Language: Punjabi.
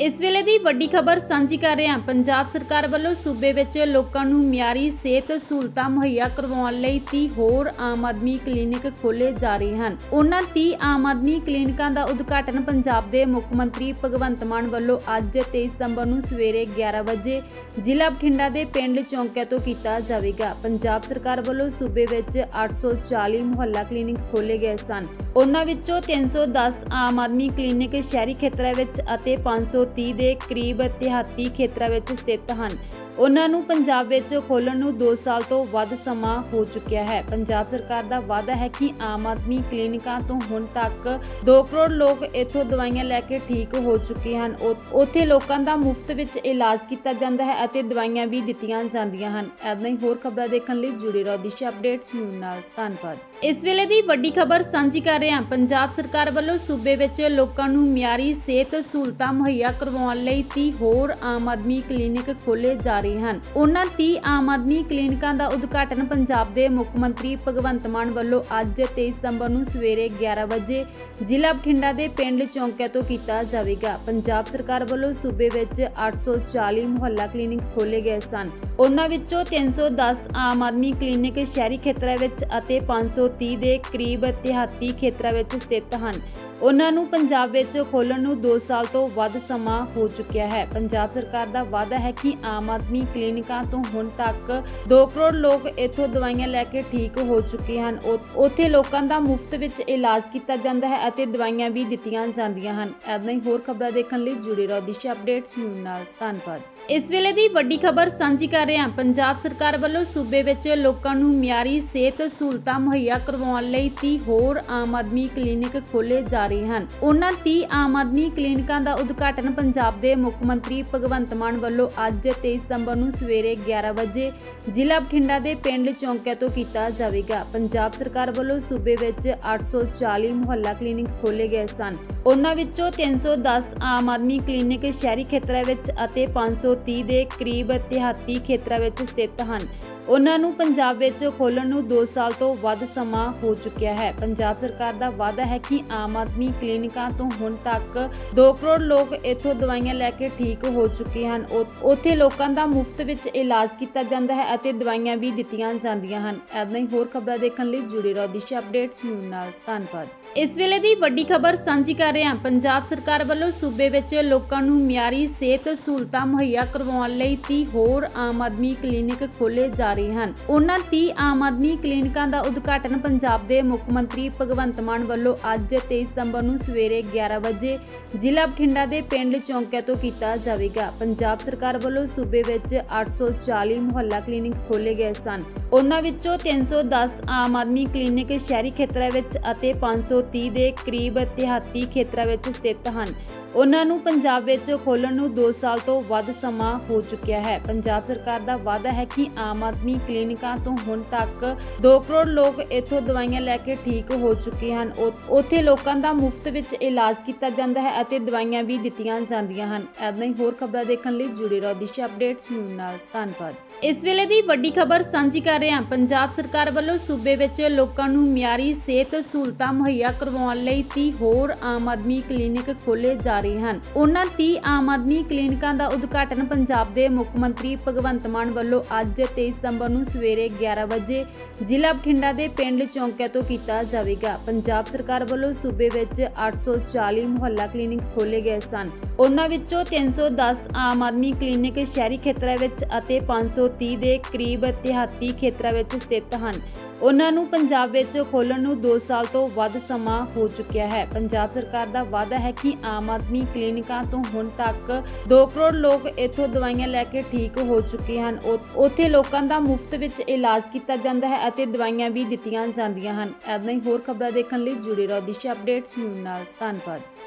ਇਸ ਵੇਲੇ ਦੀ ਵੱਡੀ ਖਬਰ ਸਾਂਝੀ ਕਰ ਰਹੇ ਹਾਂ। ਪੰਜਾਬ ਸਰਕਾਰ ਵੱਲੋਂ ਸੂਬੇ ਵਿੱਚ ਲੋਕਾਂ ਨੂੰ ਮਿਆਰੀ ਸਿਹਤ ਸਹੂਲਤਾਂ ਮੁਹੱਈਆ ਕਰਵਾਉਣ ਲਈ 30 ਹੋਰ ਆਮ ਆਦਮੀ ਕਲੀਨਿਕ ਖੋਲੇ ਜਾ ਰਹੇ ਹਨ। ਉਹਨਾਂ 30 ਆਮ ਆਦਮੀ ਕਲੀਨਿਕਾਂ ਦਾ ਉਦਘਾਟਨ ਪੰਜਾਬ ਦੇ ਮੁੱਖ ਮੰਤਰੀ ਭਗਵੰਤ ਮਾਨ ਵੱਲੋਂ ਅੱਜ 23 ਸਤੰਬਰ ਨੂੰ ਸਵੇਰੇ 11 ਵਜੇ ਜ਼ਿਲ੍ਹਾ ਬਠਿੰਡਾ ਦੇ ਪਿੰਡ ਚੌਂਕਿਆ ਤੋਂ ਕੀਤਾ ਜਾਵੇਗਾ। ਪੰਜਾਬ ਸਰਕਾਰ ਵੱਲੋਂ ਸੂਬੇ ਵਿੱਚ 840 ਮੁਹੱਲਾ ਕਲੀਨਿਕ ਖੋਲੇ ਗਏ ਸਨ। ਉਹਨਾਂ ਵਿੱਚੋਂ 310 ਆਮ ਆਦਮੀ ਕਲੀਨਿਕ ਸ਼ਹਿਰੀ ਖੇਤਰਾਂ ਵਿੱਚ ਅਤੇ 530 ਦੇ ਕਰੀਬ ਦਿਹਾਤੀ ਖੇਤਰਾਂ ਵਿੱਚ ਸਥਿਤ ਹਨ। ਉਹਨਾਂ ਨੂੰ ਪੰਜਾਬ ਵਿੱਚ ਖੋਲਣ ਨੂੰ 2 ਸਾਲ ਤੋਂ ਵੱਧ ਸਮਾਂ ਹੋ ਚੁੱਕਿਆ ਹੈ। ਪੰਜਾਬ ਸਰਕਾਰ ਦਾ ਵਾਅਦਾ ਹੈ ਕਿ ਆਮ ਆਦਮੀ ਕਲੀਨਿਕਾਂ ਤੋਂ ਹੁਣ ਤੱਕ 2 ਕਰੋੜ ਲੋਕ ਇੱਥੋਂ ਦਵਾਈਆਂ ਲੈ ਕੇ ਠੀਕ ਹੋ ਚੁੱਕੇ ਹਨ। ਉੱਥੇ ਲੋਕਾਂ ਦਾ ਮੁਫਤ ਵਿੱਚ ਇਲਾਜ ਕੀਤਾ ਜਾਂਦਾ ਹੈ ਅਤੇ ਦਵਾਈਆਂ ਵੀ ਦਿੱਤੀਆਂ ਜਾਂਦੀਆਂ ਹਨ। ਐਦਾਂ ਹੀ ਹੋਰ ਖਬਰਾਂ ਦੇਖਣ ਲਈ ਜੁੜੇ ਰਹੋ ਦਿਸ਼ਾ ਅਪਡੇਟਸ ਨੂੰ ਨਾਲ। ਧੰਨਵਾਦ। ਇਸ ਵੇਲੇ ਦੀ ਵੱਡੀ ਖਬਰ ਸਾਂਝੀ ਕਰ ਰਹੇ ਹਾਂ। ਪੰਜਾਬ ਸਰਕਾਰ ਵੱਲੋਂ ਸੂਬੇ ਵਿੱਚ ਲੋਕਾਂ ਨੂੰ ਮਿਆਰੀ ਸਿਹਤ ਸਹੂਲਤਾਂ ਮੁਹੱਈਆ ਕਰਵਾਉਣ ਲਈ 30 ਹੋਰ ਆਮ ਆਦਮੀ ਕਲੀਨਿਕ ਖੋਲੇ ਜਾ ਰਹੇ ਹਨ। ਉਹਨਾਂ 30 ਆਮ ਆਦਮੀ ਕਲੀਨਿਕਾਂ ਦਾ ਉਦਘਾਟਨ ਪੰਜਾਬ ਦੇ ਮੁੱਖ ਮੰਤਰੀ ਭਗਵੰਤ ਮਾਨ ਵੱਲੋਂ ਅੱਜ 23 ਸਤੰਬਰ ਨੂੰ ਸਵੇਰੇ 11 ਵਜੇ ਜ਼ਿਲ੍ਹਾ ਬਠਿੰਡਾ ਦੇ ਪਿੰਡ ਚੌਂਕਿਆ ਤੋਂ ਕੀਤਾ ਜਾਵੇਗਾ। ਪੰਜਾਬ ਸਰਕਾਰ ਵੱਲੋਂ ਸੂਬੇ ਵਿੱਚ 840 ਮੁਹੱਲਾ ਕਲੀਨਿਕ ਖੋਲੇ ਗਏ ਸਨ। ਉਹਨਾਂ ਵਿੱਚੋਂ 310 ਆਮ ਆਦਮੀ ਕਲੀਨਿਕ ਸ਼ਹਿਰੀ ਖੇਤਰਾਂ ਵਿੱਚ ਅਤੇ 530 ਦੇ ਕਰੀਬ ਦਿਹਾਤੀ ਖੇਤਰਾਂ ਵਿੱਚ ਸਥਿਤ ਹਨ। ਉਹਨਾਂ ਨੂੰ ਪੰਜਾਬ ਵਿੱਚ ਖੋਲਣ ਨੂੰ 2 ਸਾਲ ਤੋਂ ਵੱਧ ਸਮਾਂ ਹੋ ਚੁੱਕਿਆ ਹੈ। ਪੰਜਾਬ ਸਰਕਾਰ ਦਾ ਵਾਅਦਾ ਹੈ ਕਿ ਆਮ ਆਦਮੀ ਕਲੀਨਿਕਾਂ ਤੋਂ ਹੁਣ ਤੱਕ 2 ਕਰੋੜ ਲੋਕ ਇੱਥੋਂ ਦਵਾਈਆਂ ਲੈ ਕੇ ਠੀਕ ਹੋ ਚੁੱਕੇ ਹਨ। ਉੱਥੇ ਲੋਕਾਂ ਦਾ ਮੁਫਤ ਵਿੱਚ ਇਲਾਜ ਕੀਤਾ ਜਾਂਦਾ ਹੈ ਅਤੇ ਦਵਾਈਆਂ ਵੀ ਦਿੱਤੀਆਂ ਜਾਂਦੀਆਂ ਹਨ। ਐਦਾਂ ਹੀ ਹੋਰ ਖਬਰਾਂ ਦੇਖਣ ਲਈ ਜੁੜੇ ਰਹੋ ਦਿਸ਼ਾ ਅਪਡੇਟਸ ਨਿਊਜ਼ ਨਾਲ। ਧੰਨਵਾਦ। ਇਸ ਵੇਲੇ ਦੀ ਵੱਡੀ ਖਬਰ ਸਾਂਝੀ ਕਰ ਰਹੇ ਹਾਂ। ਪੰਜਾਬ ਸਰਕਾਰ ਵੱਲੋਂ ਸੂਬੇ ਵਿੱਚ ਲੋਕਾਂ ਨੂੰ ਮਿਆਰੀ ਸਿਹਤ ਸਹੂਲਤਾਂ ਮੁਹੱਈਆ ਕਰਵਾਉਣ ਲਈ 30 ਹੋਰ ਆਮ ਆਦਮੀ ਕਲੀਨਿਕ ਖੋਲੇ ਜਾ ਰਹੇ ਹਨ। ਉਹਨਾਂ 30 ਆਮ ਆਦਮੀ ਕਲੀਨਿਕਾਂ ਦਾ ਉਦਘਾਟਨ ਪੰਜਾਬ ਦੇ ਮੁੱਖ ਮੰਤਰੀ ਭਗਵੰਤ ਮਾਨ ਵੱਲੋਂ ਅੱਜ 23 ਸਤੰਬਰ ਨੂੰ ਸਵੇਰੇ 11 ਵਜੇ ਜ਼ਿਲ੍ਹਾ ਬਠਿੰਡਾ ਦੇ ਪਿੰਡ ਚੌਂਕਿਆ ਤੋਂ ਕੀਤਾ ਜਾਵੇਗਾ। ਪੰਜਾਬ ਸਰਕਾਰ ਵੱਲੋਂ ਸੂਬੇ ਵਿੱਚ 840 ਮੁਹੱਲਾ ਕਲੀਨਿਕ ਖੋਲੇ ਗਏ ਸਨ। ਉਹਨਾਂ ਵਿੱਚੋਂ 310 ਆਮ ਆਦਮੀ ਕਲੀਨਿਕ ਸ਼ਹਿਰੀ ਖੇਤਰਾਂ ਵਿੱਚ ਅਤੇ 530 ਦੇ ਕਰੀਬ ਦਿਹਾਤੀ ਖੇਤਰਾਂ ਵਿੱਚ ਸਥਿਤ ਹਨ। ਉਹਨਾਂ ਨੂੰ ਪੰਜਾਬ ਵਿੱਚ ਖੋਲਣ ਨੂੰ 2 ਸਾਲ ਤੋਂ ਵੱਧ ਸਮਾਂ ਹੋ ਚੁੱਕਿਆ ਹੈ। ਪੰਜਾਬ ਸਰਕਾਰ ਦਾ ਵਾਅਦਾ ਹੈ ਕਿ ਆਮ ਆਦਮੀ ਕਲੀਨਿਕਾਂ ਤੋਂ ਹੁਣ ਤੱਕ 2 ਕਰੋੜ ਲੋਕ ਇੱਥੋਂ ਦਵਾਈਆਂ ਲੈ ਕੇ ਠੀਕ ਹੋ ਚੁੱਕੇ ਹਨ। ਉੱਥੇ ਲੋਕਾਂ ਦਾ ਮੁਫਤ ਵਿੱਚ ਇਲਾਜ ਕੀਤਾ ਜਾਂਦਾ ਹੈ ਅਤੇ ਦਵਾਈਆਂ ਵੀ ਦਿੱਤੀਆਂ ਜਾਂਦੀਆਂ ਹਨ। ਐਦਾਂ ਹੀ ਹੋਰ ਖਬਰਾਂ ਦੇਖਣ ਲਈ ਜੁੜੇ ਰਹੋ ਦਿਸ਼ਾ ਅਪਡੇਟਸ ਨਿਊਜ਼ ਨਾਲ। ਧੰਨਵਾਦ। ਇਸ ਵੇਲੇ ਦੀ ਵੱਡੀ ਖਬਰ ਸਾਂਝੀ ਕਰ ਰਹੇ ਹਾਂ। ਪੰਜਾਬ ਸਰਕਾਰ ਵੱਲੋਂ ਸੂਬੇ ਵਿੱਚ ਲੋਕਾਂ ਨੂੰ ਮਿਆਰੀ ਸਿਹਤ ਸਹੂਲਤਾਂ ਮੁਹੱਈਆ ਕਰਵਾਉਣ ਲਈ 30 ਹੋਰ ਆਮ ਆਦਮੀ ਕਲੀਨਿਕ ਖੋਲੇ ਜਾ ਰਹੇ ਹਨ। ਉਹਨਾਂ 30 ਆਮ ਆਦਮੀ ਕਲੀਨਿਕਾਂ ਦਾ ਉਦਘਾਟਨ ਪੰਜਾਬ ਦੇ ਮੁੱਖ ਮੰਤਰੀ ਭਗਵੰਤ ਮਾਨ ਵੱਲੋਂ ਅੱਜ 23 ਸਤੰਬਰ ਨੂੰ ਸਵੇਰੇ 11 ਵਜੇ ਜ਼ਿਲ੍ਹਾ ਬਠਿੰਡਾ ਦੇ ਪਿੰਡ ਚੌਂਕਿਆ ਤੋਂ ਕੀਤਾ ਜਾਵੇਗਾ। ਪੰਜਾਬ ਸਰਕਾਰ ਵੱਲੋਂ ਸੂਬੇ ਵਿੱਚ 840 ਮੁਹੱਲਾ ਕਲੀਨਿਕ ਖੋਲੇ ਗਏ ਸਨ। ਉਹਨਾਂ ਵਿੱਚੋਂ 310 ਆਮ ਆਦਮੀ ਕਲੀਨਿਕ ਸ਼ਹਿਰੀ ਖੇਤਰਾਂ ਵਿੱਚ ਅਤੇ 530 ਦੇ ਕਰੀਬ ਦਿਹਾਤੀ ਖੇਤਰਾਂ ਵਿੱਚ ਸਥਿਤ ਹਨ। ਉਹਨਾਂ ਨੂੰ ਪੰਜਾਬ ਵਿੱਚ ਖੋਲਣ ਨੂੰ 2 ਸਾਲ ਤੋਂ ਵੱਧ ਸਮਾਂ ਹੋ ਚੁੱਕਿਆ ਹੈ। ਪੰਜਾਬ ਸਰਕਾਰ ਦਾ ਵਾਅਦਾ ਹੈ ਕਿ ਆਮ ਆਦਮੀ ਕਲੀਨਿਕਾਂ ਤੋਂ ਹੁਣ ਤੱਕ 2 ਕਰੋੜ ਲੋਕ ਇੱਥੋਂ ਦਵਾਈਆਂ ਲੈ ਕੇ ਠੀਕ ਹੋ ਚੁੱਕੇ ਹਨ। ਉੱਥੇ ਲੋਕਾਂ ਦਾ ਮੁਫਤ ਵਿੱਚ ਇਲਾਜ ਕੀਤਾ ਜਾਂਦਾ ਹੈ ਅਤੇ ਦਵਾਈਆਂ ਵੀ ਦਿੱਤੀਆਂ ਜਾਂਦੀਆਂ ਹਨ। ਐਦਾਂ ਹੀ ਹੋਰ ਖਬਰਾਂ ਦੇਖਣ ਲਈ ਜੁੜੇ ਰਹੋ ਦਿਸ਼ਾ ਅਪਡੇਟਸ ਨਿਊਜ਼ ਨਾਲ। ਧੰਨਵਾਦ। ਇਸ ਵੇਲੇ ਦੀ ਵੱਡੀ ਖਬਰ ਸਾਂਝੀ ਕਰ ਰਹੇ ਹਾਂ। ਪੰਜਾਬ ਸਰਕਾਰ ਵੱਲੋਂ ਸੂਬੇ ਵਿੱਚ ਲੋਕਾਂ ਨੂੰ ਮਿਆਰੀ ਸਿਹਤ ਸਹੂਲਤਾਂ ਮੁਹੱਈਆ ਕਰਵਾਉਣ ਲਈ 30 ਹੋਰ ਆਮ ਆਦਮੀ ਕਲੀਨਿਕ ਖੋਲੇ ਜਾ ਰਹੇ ਹਨ। ਉਹਨਾਂ 30 ਆਮ ਆਦਮੀ ਕਲੀਨਿਕਾਂ ਦਾ ਉਦਘਾਟਨ ਪੰਜਾਬ ਦੇ ਮੁੱਖ ਮੰਤਰੀ ਭਗਵੰਤ ਮਾਨ ਵੱਲੋਂ ਅੱਜ 23 ਸਤੰਬਰ ਨੂੰ ਸਵੇਰੇ 11 ਵਜੇ ਜ਼ਿਲ੍ਹਾ ਬਠਿੰਡਾ ਦੇ ਪਿੰਡ ਚੌਂਕਿਆ ਤੋਂ ਕੀਤਾ ਜਾਵੇਗਾ। ਪੰਜਾਬ ਸਰਕਾਰ ਵੱਲੋਂ ਸੂਬੇ ਵਿੱਚ 840 ਮੁਹੱਲਾ ਕਲੀਨਿਕ ਖੋਲੇ ਗਏ ਸਨ। ਉਹਨਾਂ ਵਿੱਚੋਂ 310 ਆਮ ਆਦਮੀ ਕਲੀਨਿਕ ਸ਼ਹਿਰੀ ਖੇਤਰਾਂ ਵਿੱਚ ਅਤੇ 530 ਦੇ ਕਰੀਬ ਦਿਹਾਤੀ ਖੇਤਰਾਂ ਵਿੱਚ ਸਥਿਤ ਹਨ। ਉਹਨਾਂ ਨੂੰ ਪੰਜਾਬ ਵਿੱਚ ਖੋਲਣ ਨੂੰ 2 ਸਾਲ ਤੋਂ ਵੱਧ ਸਮਾਂ ਹੋ ਚੁੱਕਿਆ ਹੈ। ਪੰਜਾਬ ਸਰਕਾਰ ਦਾ ਵਾਅਦਾ ਹੈ ਕਿ ਆਮ ਆਦਮੀ ਕਲੀਨਿਕਾਂ ਤੋਂ ਹੁਣ ਤੱਕ 2 ਕਰੋੜ ਲੋਕ ਇੱਥੋਂ ਦਵਾਈਆਂ ਲੈ ਕੇ ਠੀਕ ਹੋ ਚੁੱਕੇ ਹਨ। ਉੱਥੇ ਲੋਕਾਂ ਦਾ ਮੁਫਤ ਵਿੱਚ ਇਲਾਜ ਕੀਤਾ ਜਾਂਦਾ ਹੈ ਅਤੇ ਦਵਾਈਆਂ ਵੀ ਦਿੱਤੀਆਂ ਜਾਂਦੀਆਂ ਹਨ। ਐਦਾਂ ਹੀ ਹੋਰ ਖਬਰਾਂ ਦੇਖਣ ਲਈ ਜੁੜੇ ਰਹੋ ਦਿਸ਼ਾ ਅਪਡੇਟਸ ਨਿਊਜ਼ ਨਾਲ। ਧੰਨਵਾਦ।